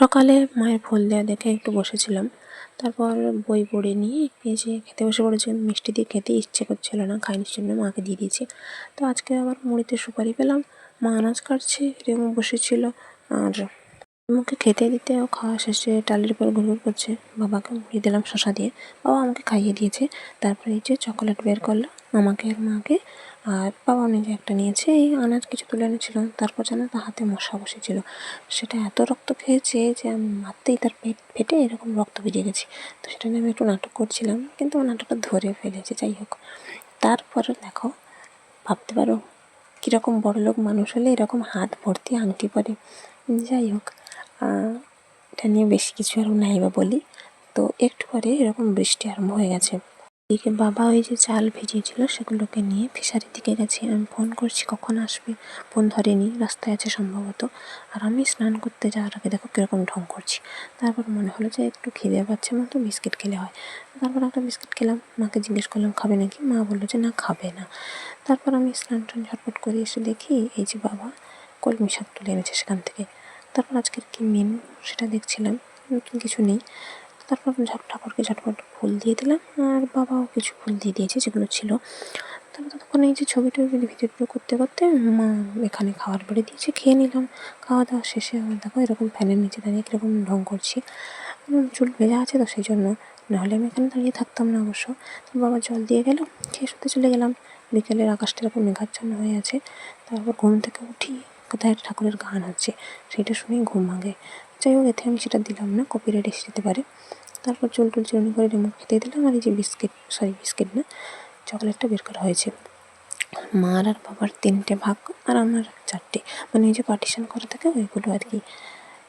সকালে মায়ের ফুল দেওয়া দেখে একটু বসেছিলাম। তারপর বই পড়ে নিয়ে যে খেতে বসে পড়েছি। মিষ্টি দিয়ে খেতে ইচ্ছে করছিল না খাইনির জন্য মাকে দিয়ে দিয়েছি। তো আজকে আবার মুড়িতে সুপারি পেলাম। মা আনাজ কাটছে, রেমু বসেছিল। আর রেমুকে খেতে দিতে ও খাওয়া শেষে টালির উপর ঘুরঘুর করছে। বাবাকে মুড়ি দিলাম শশা দিয়ে। বাবা আমাকে খাইয়ে দিয়েছে। তারপরে এই যে চকোলেট বের করল, আমাকে আর মাকে আর বাবা নিজে একটা নিয়েছে, এই আনাজ কিছু তুলে এনেছিল। তারপর যেন তার হাতে মশা বসেছিল। সেটা এত রক্ত খেয়েছে যে আমি মারতেই তার পেট ফেটে এরকম রক্ত বেরিয়ে গেছে। তো সেটা নিয়ে আমি একটু নাটক করছিলাম, কিন্তু নাটকটা ধরে ফেলেছে, যাই হোক। তারপরে দেখো, ভাবতে পারো কীরকম বড়লোক মানুষ হলে এরকম হাত ভর্তি আংটি পরে। যাই হোক এটা নিয়ে বেশি কিছু আর নাই বা বলি। তো একটু পরে এরকম বৃষ্টি আরম্ভ হয়ে গেছে। এদিকে বাবা ওই যে চাল ভিজিয়েছিল, সেগুলোকে নিয়ে ফিশারির দিকে গেছে। আমি ফোন করছি, কখন আসবে? ফোন ধরেনি, রাস্তায় আছে সম্ভবত। আর আমি স্নান করতে যাওয়ার আগে দেখো কীরকম ঢং করছি। তারপর মনে হলো যে একটু খিদে পাচ্ছে মতো বিস্কিট খেলে হয়। তারপর একটা বিস্কিট খেলাম, মাকে জিজ্ঞেস করলাম, খাবে নাকি? মা বলল যে, না, খাবে না। তারপর আমি স্নান টান ঝটপট করে এসে দেখি, এই যে বাবা কলমি শাক তুলে এনেছে সেখান থেকে। তারপর আজকের কী মেনু সেটা দেখছিলাম, নতুন কিছু নেই। তারপর ঝট ঠাকুরকে ঝটপট ফুল দিয়ে দিলাম, আর বাবাও কিছু ফুল দিয়ে দিয়েছে যেগুলো ছিল। তারপর ততক্ষণ এই যে ছবি টবি ভিডিওগুলো করতে করতে মা এখানে খাবার বেড়ে দিয়েছে, খেয়ে নিলাম। খাওয়া দাওয়া শেষে আমার দেখো এরকম ফ্যানের নিচে দাঁড়িয়ে কীরকম ঢং করছি। চুল ভেজা আছে তো সেই জন্য। নাহলে আমি এখানে দাঁড়িয়ে থাকতাম না অবশ্য। তো বাবা জল দিয়ে গেল, খেয়ে শুতে চলে গেলাম। বিকেলের আকাশটা এরকম মেঘাচ্ছন্ন হয়ে আছে। তারপর ঘুম থেকে উঠি, কোথায় ঠাকুরের গান হচ্ছে, সেটা শুনেই ঘুম ভাঙে। যাই হোক এতে আমি সেটা দিলাম না কপিরাইট এসে যেতে পারে। তারপর চুল টুল চিরুনি করে রেমো খেতে দিলাম, আর এই যে বিস্কিট সরি বিস্কিট না চকলেটটা বের করা হয়েছে। মার আর বাবার তিনটে ভাগ, আর আমার চারটে। মানে এই যে পার্টিশন করা থাকে, ওইগুলো আর কি।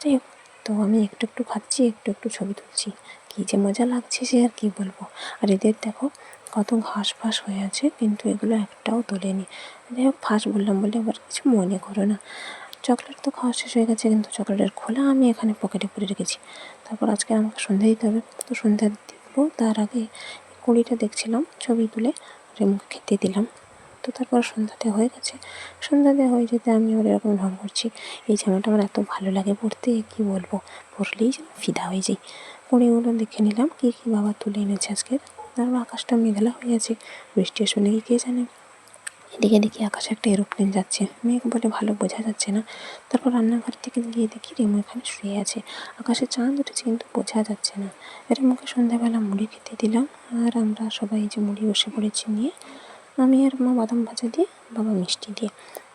যাই হোক তো আমি একটু একটু খাচ্ছি একটু একটু ছবি তুলছি। কী যে মজা লাগছে সে আর কী বলব। আর এদের দেখো, কত ঘাস ফাঁস হয়ে আছে, কিন্তু এগুলো একটাও তোলেনি। যাই হোক ফাঁস বললাম বলে আবার কিছু মনে করো না। চকলেট তো খাওয়া শেষ হয়ে গেছে, কিন্তু চকলেটের খোলা আমি এখানে পকেটে পরে রেখেছি। তারপর আজকে আমাকে সন্ধ্যা দিতে হবে। তো সন্ধ্যা দিব, তার আগে কুড়িটা দেখছিলাম, ছবি তুলে রেমুকে খেতে দিলাম। তো তারপর সন্ধ্যাতে হয়ে গেছে। সন্ধ্যাতে হয়ে যেতে আমি ওর এরকম ঢং করছি, এই জামাটা আমার এত ভালো লাগে পরতে কি বলব? পরলেই যেন ফিদা হয়ে যাই। কুড়িগুলো দেখে নিলাম, কী কী বাবা তুলে এনেছে আজকে। তারপর আকাশটা মেঘলা হয়ে আছে, বৃষ্টি আসবে নাকি কে জানে? এদিকে দেখি আকাশে একটা এরোপ্লেন যাচ্ছে। মেঘ বলে ভালো বোঝা যাচ্ছে না। তারপর রান্নাঘর থেকে গিয়ে দেখি রেমু এখানে শুয়ে আছে। আকাশে চাঁদ উঠেছে কিন্তু বোঝা যাচ্ছে না। রেমুকে সন্ধ্যাবেলা মুড়ি খেতে দিলাম আর আমরা সবাই যে মুড়ি বসে পড়েছি নিয়ে, আমি আর মা বাদাম ভাজা দিয়ে, বাবা মিষ্টি দিয়ে।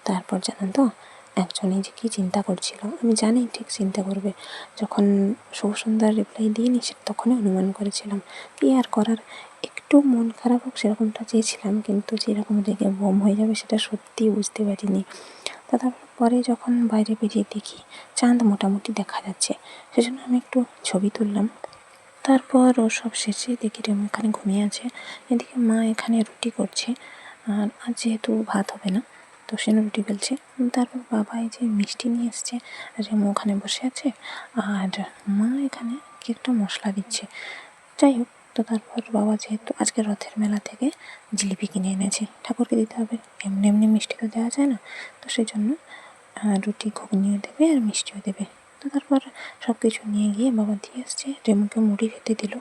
তারপর জানেন তো, একজনই যে কী চিন্তা করছিল, আমি জানি ঠিক চিন্তা করবে। যখন শুভ সন্ধ্যার রিপ্লাই দিইনি, সে তখনই অনুমান করেছিলাম, কী আর করার? একটু মন খারাপ হোক, সেরকমটা চেয়েছিলাম, কিন্তু যেরকম রেগে বোম হয়ে যাবে সেটা সত্যিই বুঝতে পারিনি। তা তারপর পরে যখন বাইরে বেরিয়ে দেখি চাঁদ মোটামুটি দেখা যাচ্ছে, সেজন্য আমি একটু ছবি তুললাম। তারপর ও সব শেষে দেখি রেমু এখানে ঘুমিয়ে আছে। এদিকে মা এখানে রুটি করছে, আর আজ যেহেতু ভাত হবে না, তো সে রুটি বেলছে তারপর বাবা এই যে মিষ্টি নিয়ে এসছে রেমু ওখানে বসে আছে, আর মা এখানে কি একটা মশলা দিচ্ছে। যাই হোক তো তারপর বাবা যেহেতু আজকে রথের মেলা থেকে জিলিপি কিনে এনেছে, ঠাকুরকে দিতে হবে। এমনি এমনি মিষ্টি তো দেওয়া যায় না, তো সেই জন্য রুটি ঘুগনিও দেবে আর মিষ্টিও দেবে। তো তারপর সব কিছু নিয়ে গিয়ে বাবা দিয়ে এসছে রেমুকে মুড়ি খেতে দিল,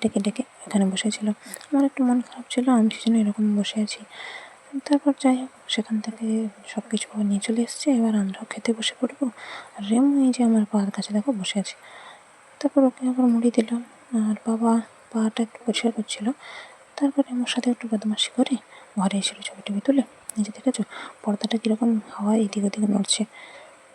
ডেকে ডেকে এখানে বসেছিল। আমার একটু মন খারাপ ছিল, আমি সেজন্য এরকম বসে আছি। তারপর যাই হোক, সেখান থেকে সব কিছু নিয়ে চলে এসছে, এবার আমরাও খেতে বসে পড়ব। আর রেমু এই যে আমার পায়ের কাছে দেখো বসে আছে। তারপর ওকে আবার মুড়ি দিলাম, আর বাবা পাটা একটু পরিষ্কার করছিল। তারপরে আমার সাথে একটু বদমাশি করে ঘরে এসেছিল ছবি টবি তুলে নিজে দেখেছ? পর্দাটা কীরকম হাওয়া এদিক ওদিকে নড়ছে।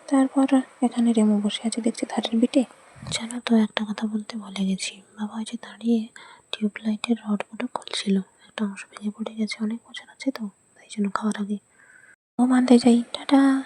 তারপর এখানে রেমু বসে আছে দেখছি ধারের বিটে। জানো তো একটা কথা বলতে ভুলে গেছি। বাবা ওই যে দাঁড়িয়ে টিউবলাইটের রডগুলো খুলছিল একটা অংশ ভেঙে পড়ে গেছে অনেক বছর আছে তো তাই জন্য খাওয়ার আগে। ও মানতে যাই টাটা।